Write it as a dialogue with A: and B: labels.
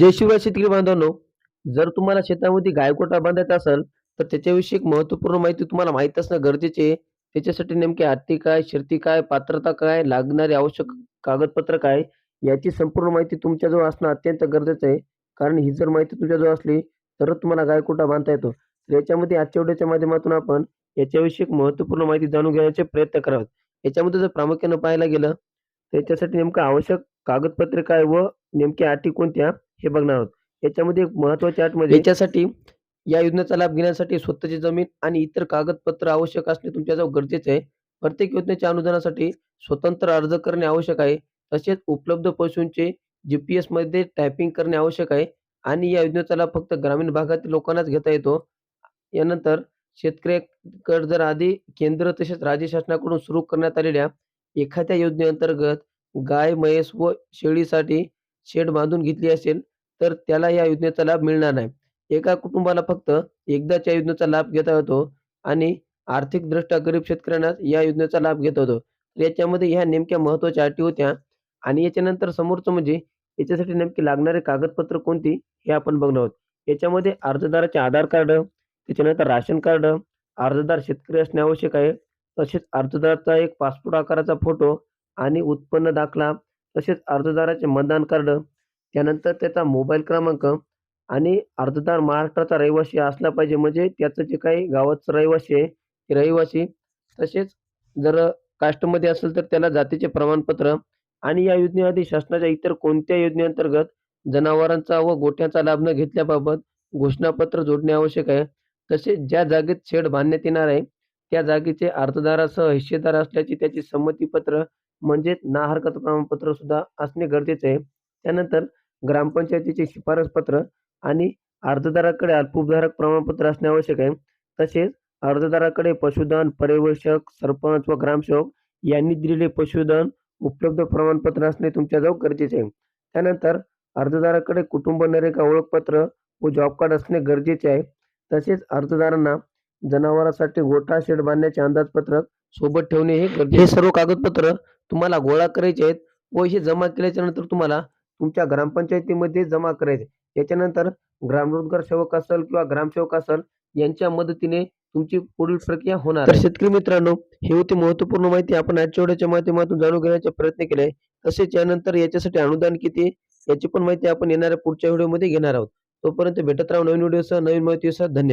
A: जय शिवराय शेतकरी बांधवांनो जर तुम्हाला शेतामध्ये गायकोटा बांधायचा असेल तर त्याच्याविषयी एक महत्त्वपूर्ण माहिती तुम्हाला माहीत असणं गरजेचे आहे. त्याच्यासाठी नेमके अटी काय शिरती काय पात्रता काय लागणारे आवश्यक कागदपत्र काय याची संपूर्ण माहिती तुमच्याजवळ असणं अत्यंत गरजेचं आहे. कारण ही जर माहिती तुमच्याजवळ असली तरच तुम्हाला गायकोटा बांधता येतो. तर याच्यामध्ये आजच्या व्हिडिओच्या माध्यमातून आपण याच्याविषयी एक महत्त्वपूर्ण माहिती जाणून घेण्याचे प्रयत्न करावेत. याच्यामध्ये जर प्रामुख्यानं पाहायला गेलं तर याच्यासाठी नेमकं आवश्यक कागदपत्रे काय व नेमक्या अटी कोणत्या? हे बघणार आहोत. याच्यामध्ये एक महत्त्वाची अट म्हणजे याच्यासाठी या योजनेचा लाभ घेण्यासाठी स्वतःची जमीन आणि इतर कागदपत्र आवश्यक असणे तुमच्याजवळ गरजेचे आहे. प्रत्येक योजनेच्या अनुदानासाठी स्वतंत्र अर्ज करणे आवश्यक आहे. तसेच उपलब्ध पशूंचे जी पी एसमध्ये टायपिंग करणे आवश्यक आहे. आणि या योजनेचा लाभ फक्त ग्रामीण भागातील लोकांनाच घेता येतो. यानंतर शेतकऱ्याकडे जर आधी केंद्र तसेच राज्य शासनाकडून सुरू करण्यात आलेल्या एखाद्या योजनेअंतर्गत गाय म्हैस व शेळीसाठी शेड बांधून घेतली असेल तर त्याला या योजनेचा लाभ मिळणार नाही. एका कुटुंबाला फक्त एकदाच या योजनेचा लाभ घेता येतो आणि आर्थिकदृष्ट्या गरीब शेतकऱ्यांनाच या योजनेचा लाभ घेता येतो. तर याच्यामध्ये ह्या नेमक्या महत्त्वाच्या अटी होत्या आणि याच्यानंतर समोरचं म्हणजे याच्यासाठी नेमकी लागणारे कागदपत्र कोणती हे आपण बघणार आहोत. याच्यामध्ये अर्जदाराचे आधार कार्ड त्याच्यानंतर राशन कार्ड अर्जदार शेतकरी असणे आवश्यक आहे तसेच अर्जदाराचा एक पासपोर्ट आकाराचा फोटो आणि उत्पन्न दाखला तसेच अर्जदाराचे मतदान कार्ड त्यानंतर त्याचा मोबाईल क्रमांक आणि अर्जदार महाराष्ट्राचा रहिवासी असला पाहिजे. म्हणजे त्याचं जे काही गावाचं रहिवासी आहे ते रहिवासी तसेच जर कास्टमध्ये असेल तर त्याला जातीचे प्रमाणपत्र आणि या योजनेआधी शासनाच्या इतर कोणत्या योजनेअंतर्गत जनावरांचा व गोठ्याचा लाभ न घेतल्याबाबत घोषणापत्र जोडणे आवश्यक आहे. तसेच ज्या जागेत शेड बांधण्यात येणार आहे त्या जागेचे अर्जदारासह हिस्सेदार असल्याची त्याची संमतीपत्र म्हणजेच ना हरकत प्रमाणपत्र सुद्धा असणे गरजेचे आहे. त्यानंतर ग्रामपंचायतीचे शिफारस पत्र आणि अर्जदाराकडे अल्पभूधारक प्रमाणपत्र असणे आवश्यक आहे. तसेच अर्जदाराकडे पशुधन पर्यवेक्षक सरपंच व ग्रामसेवक यांनी दिलेले पशुधन उपलब्ध प्रमाणपत्र असणे तुमच्याजवळ गरजेचे आहे. त्यानंतर अर्जदाराकडे कुटुंब नरेगा ओळखपत्र व जॉब कार्ड असणे गरजेचे आहे. तसेच अर्जदारांना जनावरांसाठी गोठा शेड बांधण्याचे अंदाजपत्रक सोबत ठेवणे हे गरजेचे सर्व कागदपत्र तुम्हाला गोळा करायचे आहेत व हे जमा केल्याच्यानंतर तुम्हाला तुमच्या ग्रामपंचायतीमध्ये जमा करायचे. याच्यानंतर ग्रामरोजगार सेवक असेल किंवा ग्रामसेवक असेल यांच्या मदतीने तुमची पुढील प्रक्रिया होणार तर शेतकरी मित्रांनो ही होती महत्त्वपूर्ण माहिती. आपण आजच्या व्हिडिओच्या माध्यमातून जाणून घेण्याचा प्रयत्न केलाय तसेच यानंतर याच्यासाठी अनुदान किती याची पण माहिती आपण येणाऱ्या पुढच्या व्हिडिओमध्ये घेणार आहोत. तोपर्यंत भेटत राहू नवीन व्हिडिओसह. नवीन माहितीसह धन्यवाद.